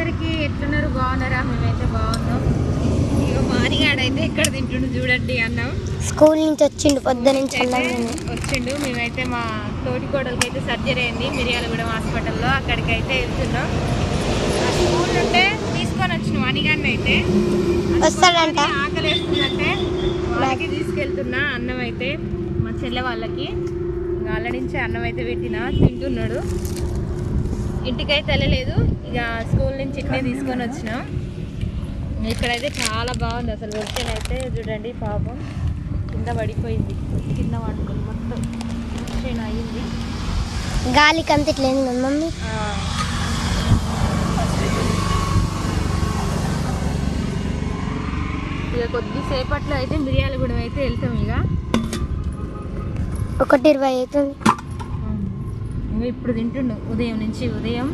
అందరికి ఎట్లున్నారు? బాగున్నారా? మేమైతే బాగున్నాం. ఇక మానిగాడైతే ఎక్కడ తింటుండు చూడండి అన్నం. స్కూల్ నుంచి వచ్చిండు పొద్దు నుంచి వచ్చిండు. మేమైతే మా తోటి కోడలకి అయితే సర్జరీ అయింది. మిర్యాలగూడెం హాస్పిటల్లో అక్కడికి అయితే వెళ్తున్నాం స్కూల్ ఉంటే తీసుకొని వచ్చినాం అనిగాన్ని అయితే వస్తాడంట? ఆకలి వేస్తుందంటే వాళ్ళకి తీసుకెళ్తున్నా అన్నం అయితే మా చెల్లె వాళ్ళకి. వాళ్ళ నుంచి అన్నం అయితే పెట్టిన తింటున్నాడు. ఇంటికైతే వెళ్ళలేదు. ఇక స్కూల్ నుంచి ఇట్నే తీసుకొని వచ్చినాం. ఇక్కడైతే చాలా బాగుంది అసలు. వెళ్తేనే అయితే చూడండి పాపం. కింద పడిపోయింది. కింద పడుకుంది మొత్తం. క్షీణం అయ్యింది. గాలికి అంత ఇట్లా మమ్మీ? ఆ. ఇక కొద్దిసేపట్లో అయితే మిర్యాలగూడెం అయితే వెళ్తాం ఇక. ఒకటి ఇరవై అవుతుంది. ఇప్పుడు తింటుండు. ఉదయం నుంచి ఉదయం